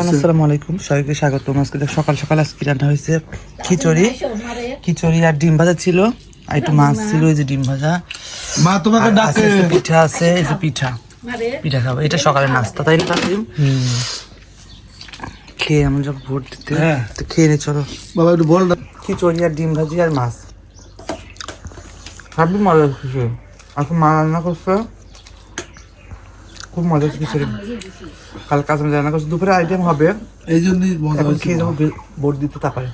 আসসালামু আলাইকুম। সবাইকে স্বাগত আজকে সকাল সকাল আজকে রান্না হয়েছে খিচুড়ি। খিচুড়ি আর ডিম ভাজা ছিল। আর একটু মাছ ছিল এই যে ডিম ভাজা। মা তোমাকে ডাকে পিঠা আছে এই যে পিঠা। পিঠা খাব। এটা সকালের নাস্তা তাই না? খেয়ে আমরা যখন ভোট দিতে। হ্যাঁ। তো খেয়ে নে চলো। বাবা একটু বল খিচুড়ি আর ডিম ভাজি আর মাছ। সবই মজা খিচুড়ি এখন মা রান্না করছে। খুব মজা হচ্ছে খিচুড়ি কাল কাজ রান্না করছে দুপুরে আইটেম হবে এই জন্যই এখন খেয়ে যাব ভোট দিতে তারপরে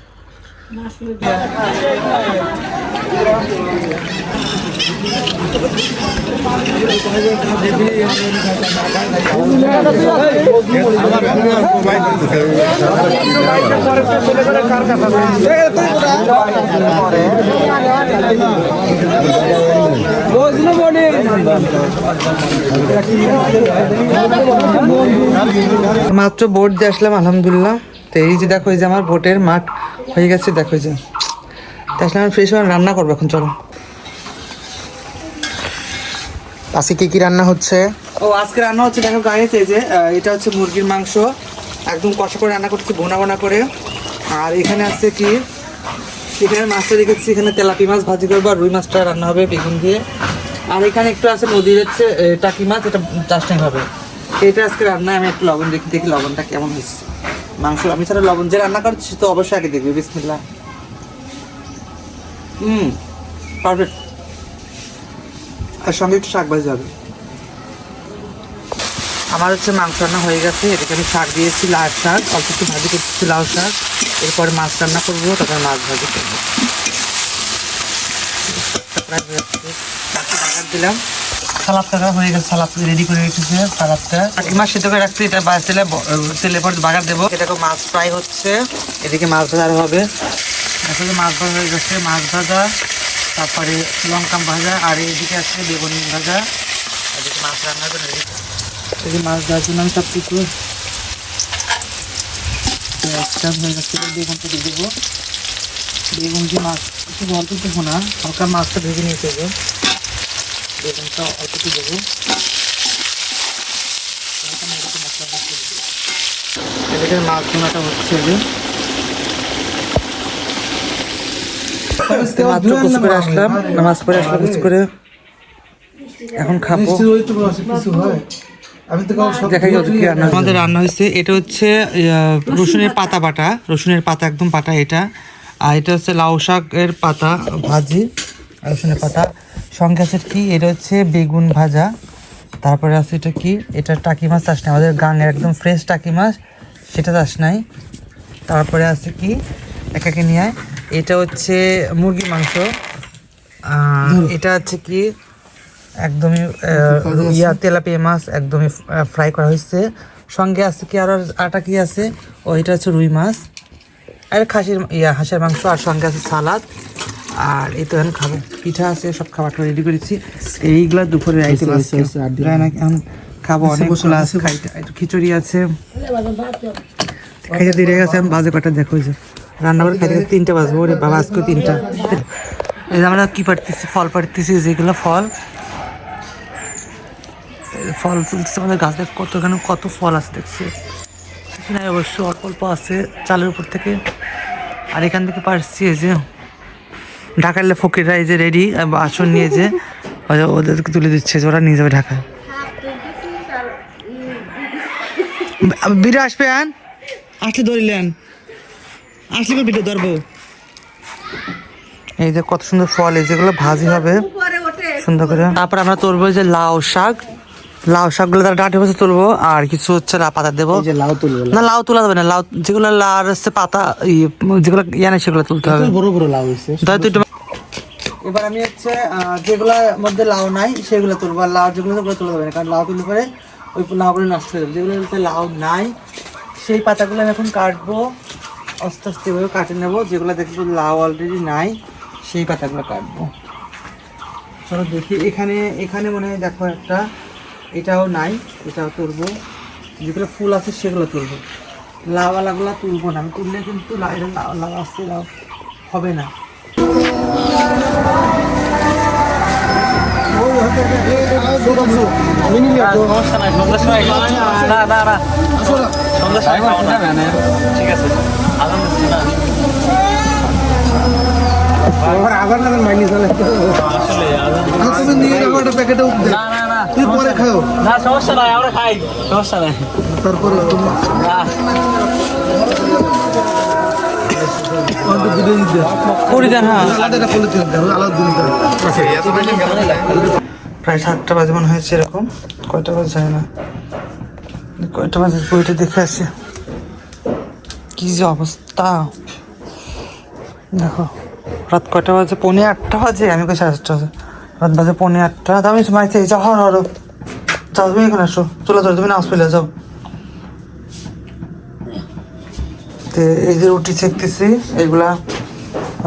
মাত্র ভোট দিয়ে আসলাম, আলহামদুলিল্লাহ। তো এই যে দেখো, এই যে আমার ভোটের মাঠ হয়ে গেছে, দেখো যে। আসলে আমি ফ্রেশ হয়ে রান্না করব এখন, চলো। আজকে কি কি রান্না হচ্ছে? ও, আজকে রান্না হচ্ছে, দেখো গায়ে যে এটা হচ্ছে মুরগির মাংস। একদম কষা করে রান্না করছি ভোনা ভোনা করে। আর এখানে আছে কি? এখানে মাছটা রেখেছি এখানে তেলাপি মাছ, ভাজি করব, আর রুই মাছটা রান্না হবে বেগুন দিয়ে। আর এখানে একটু আছে নদীর হচ্ছে টাকি মাছ, এটা চাষটাই হবে। এটা আজকে রান্না আমি একটু লবণ দেখি দেখি লবণটা কেমন হয়েছে মাংস, আমি ছাড়া লবণ যে রান্না করছি তো অবশ্যই আগে দেখবি বিসমিল্লা হুম পারফেক্ট আর সঙ্গে একটু শাক ভাজি হবে। আমার হচ্ছে মাংস রান্না হয়ে গেছে এটাকে আমি শাক দিয়েছি লাল শাক, অল্প একটু ভাজি করতেছি লাল শাক। এরপরে মাছ রান্না করব তারপরে মাছ ভাজি করব। দিলাম। সালাদটা হয়ে গেছে সালাদ রেডি করে রেখেছে সালাদটা। মাছ সেদ্ধ করে রাখছি এটা বাস তেলে তেলে পরে বাগার দেবো। এটাকে মাছ ফ্রাই হচ্ছে এদিকে মাছ ভাজা হবে। আসলে মাছ ভাজা হয়ে গেছে মাছ ভাজা তারপরে লঙ্কা ভাজা আর এইদিকে আছে বেগুন ভাজা। এদিকে মাছ রান্না করে যে মাছ দেওয়ার জন্য আমি সব কিছু একটা হয়ে এবার বেগুনটা দিয়ে দেবো। বেগুন দিয়ে মাছ একটু অল্প দেবো না হালকা মাছটা ভেজে নিয়ে দেবো বেগুনটা অল্প একটু দেবো। হালকা না এরকম মশলা মশলা দিয়ে দেবো। এদিকে মাছ ভুনাটা হচ্ছে যে। মাত্র কুচি করে আসলাম নামাজ পড়ে আসলাম কুচি করে এখন খাব। কিছু হয়? আমাদের রান্না হয়েছে। এটা হচ্ছে রসুনের পাতা বাটা। রসুনের পাতা একদম পাতা এটা। আর এটা হচ্ছে লাউ শাকের পাতা ভাজি রসুনের পাতা। সঙ্গে আছে কি? এটা হচ্ছে বেগুন ভাজা। তারপরে আছে এটা কি? এটা টাকি মাছ চাষ নাই। আমাদের গাঙের একদম ফ্রেশ টাকি মাছ সেটা চাষ নাই। তারপরে আছে কি? একাকে নিয়ে আয়। এটা হচ্ছে মুরগির মাংস। এটা হচ্ছে কি? একদমই ইয়া তেলাপিয়া মাছ একদমই ফ্রাই করা হয়েছে। সঙ্গে আছে কি আর আটা কি আছে? ওইটা হচ্ছে রুই মাছ। আর খাসির ইয়া হাঁসের মাংস আর সঙ্গে আছে সালাদ। আর এই তো এখন খাব। পিঠা আছে সব খাবারটা রেডি করেছি। এইগুলা দুপুরের আইটেম আছে এখন খাব অনেক খাইতে। একটু খিচুড়ি আছে। খাইতে দিয়ে গেছে আমি বাজে কটা দেখো যে। রান্না করে খাইতে তিনটা বাজবো ওরে বাবা আজকে তিনটা। এই আমরা কি পারতেছি ফল পারতেছি যেগুলো ফল। ফল তুলতেছে, আমাদের গাছে কতখানি কত এখানে কত ফল আছে দেখছি। এখানে অবশ্য অল্প অল্প আছে চালের উপর থেকে। আর এখান থেকে পারছি যে, ঢাকার ফকিররা এই যে রেডি আসন নিয়ে যে ওদেরকে তুলে দিচ্ছে যে ওরা নিয়ে যাবে ঢাকায়। বিড়ে আসবে আন আসলে ধরিলেন। আসলে এবার বিড়ে ধরবো। এই যে কত সুন্দর ফল, এই যেগুলো ভাজি হবে। সুন্দর করে। তারপর আমরা এই যে লাউ শাক। লাউ শাকগুলো তার ডাঁটে বসে তুলবো আর কিছু হচ্ছে পাতা দেবো। যে লাউ তুলবো না লাউ তোলা যাবে না লাউ যেগুলো লাউ হচ্ছে পাতা ইয়ে, যেগুলো ইয়ানে সেগুলো তুলতে হবে। বড় বড় লাউ হয়েছে এবার আমি হচ্ছে যেগুলোর মধ্যে লাউ নাই সেগুলো তুলবো আর লাউ যেগুলো সেগুলো তোলা যাবে না কারণ লাউ তুললে পরে ওই লাউগুলো নষ্ট হয়ে যাবে। যেগুলো লাউ নাই সেই পাতাগুলো আমি এখন কাটবো আস্তে আস্তে এভাবে কাটে নেব যেগুলো দেখব লাউ অলরেডি নাই সেই পাতাগুলো কাটবো। চলো দেখি এখানে এখানে মনে হয় দেখো একটা এটাও নাই এটাও তুলবো। যেগুলো ফুল আছে সেগুলো তুলবো। লাউওয়ালাগুলো তুলবো না। আমি তুললে কিন্তু লাউ এটা লাউ হবে না। ঠিক আছে আজান দিচ্ছে না আসলে আচ্ছা, তুমি নিয়ে যাব প্যাকেটে না না তুই পরে খাও। না সমস্যা নাই আমরা খাই। সমস্যা নাই। তারপরে হ্যাঁ। হবে প্রায় সাতটা বাজে মনে হয়েছে এরকম। কয়টা বাজে যায় না। কয়টা বাজে? বইটা দেখে আসি। কি যে অবস্থা। দেখো রাত কয়টা বাজে? পৌনে আটটা বাজে। আমি কই সাড়ে আটটা বাজে। রাত বাজে পৌনে আটটা। আমি মাইতে যাও হর হরো যাও, তুমি এখানে আসো। চলে যাও তুমি নাচ পেলে যাও। এই যে রুটি চেকতেছি এগুলা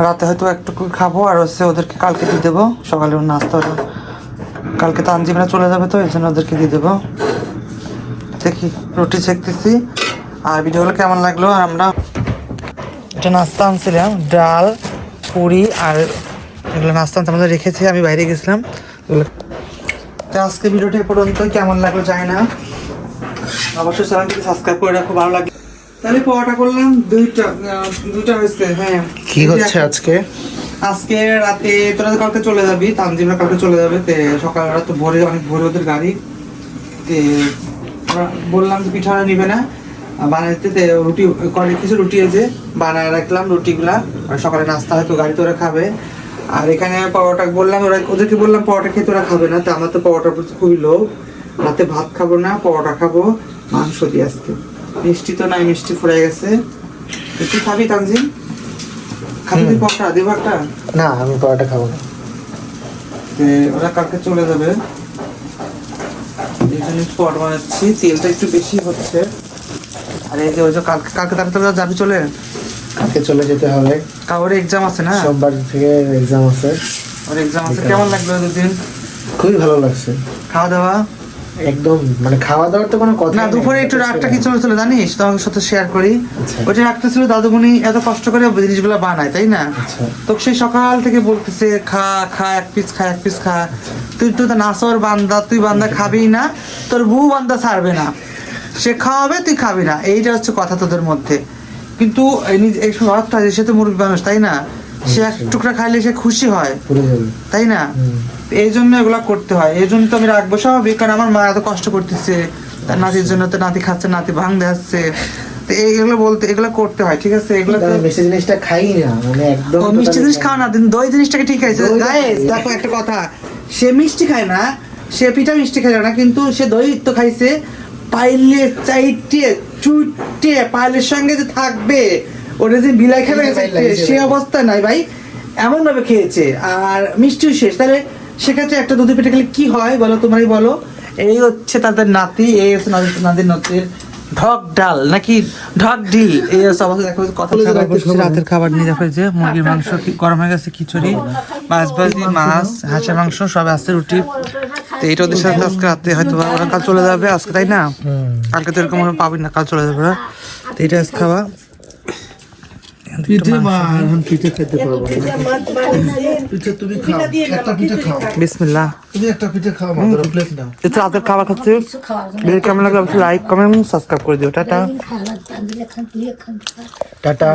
রাতে হয়তো একটু খাব, আর হচ্ছে ওদেরকে কালকে দিয়ে দেবো। সকালে নাস্তা হলো। কালকে তানজিমরা চলে যাবে তো, এই জন্য ওদেরকে দিয়ে দেবো। দেখি, রুটি চেকতেছি আর ভিডিওগুলো কেমন লাগল? আর আমরা এটা নাস্তা আনছিলাম, ডাল, পুরি আর এগুলো নাস্তা আমাদের রেখেছি আমি বাইরে গেছিলাম। তো আজকে ভিডিওটা পর্যন্ত কেমন লাগল জানি না। অবশ্যই চ্যানেলটিকে সাবস্ক্রাইব করে রাখো ভালো লাগে। তাহলে পরোটা করলাম দুইটা দুইটা হয়েছে হ্যাঁ। কি হচ্ছে আজকে? আজকে রাতে তোরা কালকে চলে যাবি তানজিমরা কালকে চলে যাবে তে সকাল রাত তো ভোরে অনেক ভোরে ওদের গাড়ি। তে বললাম যে পিঠা নিবে না বানাইতে তে রুটি করে কিছু রুটি আছে বানায় রাখলাম রুটিগুলা সকালে নাস্তা হয়তো গাড়ি তোরা খাবে। আর এখানে পরোটা বললাম ওরা ওদেরকে বললাম পরোটা খেতে ওরা খাবে না তো আমার তো পরোটার প্রতি খুবই লোভ। রাতে ভাত খাব না পরোটা খাব মাংস দিয়ে আসতে মিষ্টি তো নাই মিষ্টি ফুরে গেছে। তো তুই খাবি তানজিম? খাবি তুই পরোটা দেবো একটা না আমি পরোটা খাব না। ওরা কালকে চলে যাবে। এই জন্য স্পট বানাচ্ছি তেলটা একটু বেশি হচ্ছে। আর এই যে ওই যে কালকে কালকে তারা তোরা যাবি চলে? কালকে চলে যেতে হবে। কাউরে এক্সাম আছে না? সোমবার থেকে এক্সাম আছে। ওর এক্সাম আছে। কেমন লাগল দুদিন খুবই ভালো লাগছে। খাওয়া দাওয়া একদম মানে খাওয়া দাওয়ার তো কোনো কথা না দুপুরে একটু রাগটা কি চলেছিল জানিস? তোমাকে সাথে শেয়ার করি। আচ্ছা। ওইটা রাগটা ছিল দাদুমণি এত কষ্ট করে জিনিসগুলো বানায় তাই না? আচ্ছা। তো সেই সকাল থেকে বলতেছে খা খা এক পিস খা এক পিস খা। তুই তো নাসর বান্দা তুই বান্দা খাবি না। তোর বউ বান্দা ছাড়বে না। সে খাওয়াবে তুই খাবি না। এইটা হচ্ছে কথা তোদের মধ্যে। কিন্তু এই নিজ- এই সে তো মুরগি মানুষ তাই না? সে এক টুকরা খাইলে সে খুশি হয় তাই না। এই জন্য এগুলা করতে হয়। এই জন্য তো আমি রাখব স্বাভাবিক কারণ আমার মা এত কষ্ট করতেছে। তার নাতির জন্য তো নাতি খাচ্ছে নাতি ভাঙ দেখাচ্ছে তো এগুলো বলতে এগুলো করতে হয় ঠিক আছে? এগুলো আমি জিনিসটা খাই না মানে একদম মিষ্টি জিনিস খাও না। দই জিনিসটাকে ঠিক আছে। গাইস দেখো একটা কথা সে মিষ্টি খায় না সে পিঠা মিষ্টি খায় না কিন্তু সে দই তো খাইছে পাইলে চাইটে চুটে পায়েলের সঙ্গে যে থাকবে ওটা যে বিলাই লাগিয়েছে সে অবস্থা নাই ভাই। এমন ভাবে খেয়েছে। আর মিষ্টিও শেষ। তাহলে সেক্ষেত্রে একটা দুধ পেটে খেলে কি হয় বলো তোমারই বলো? এই হচ্ছে তাদের নাতি এই হচ্ছে নাতি নাতির নাতির ঢক ডাল নাকি ঢক ডিল? এই হচ্ছে অবস্থা। দেখো কথা রাতের খাবার নিয়ে দেখো যে মুরগির মাংস কি- গরম হয়ে গেছে খিচুড়ি মাছ ভাজি মাছ হাঁসের মাংস সব আছে রুটি। তো এইটা ওদের সাথে আজকে রাতে হয়তো বা ওরা কাল চলে যাবে আজকে তাই না? কালকে তো এরকম পাবি না কাল চলে যাবে ওরা তো খাওয়া। এটা রাতের খাবার খাচ্ছে। ভিডিও কেমন লাগল অবশ্যই লাইক কমেন্ট সাবস্ক্রাইব করে দিও। টাটা। টাটা।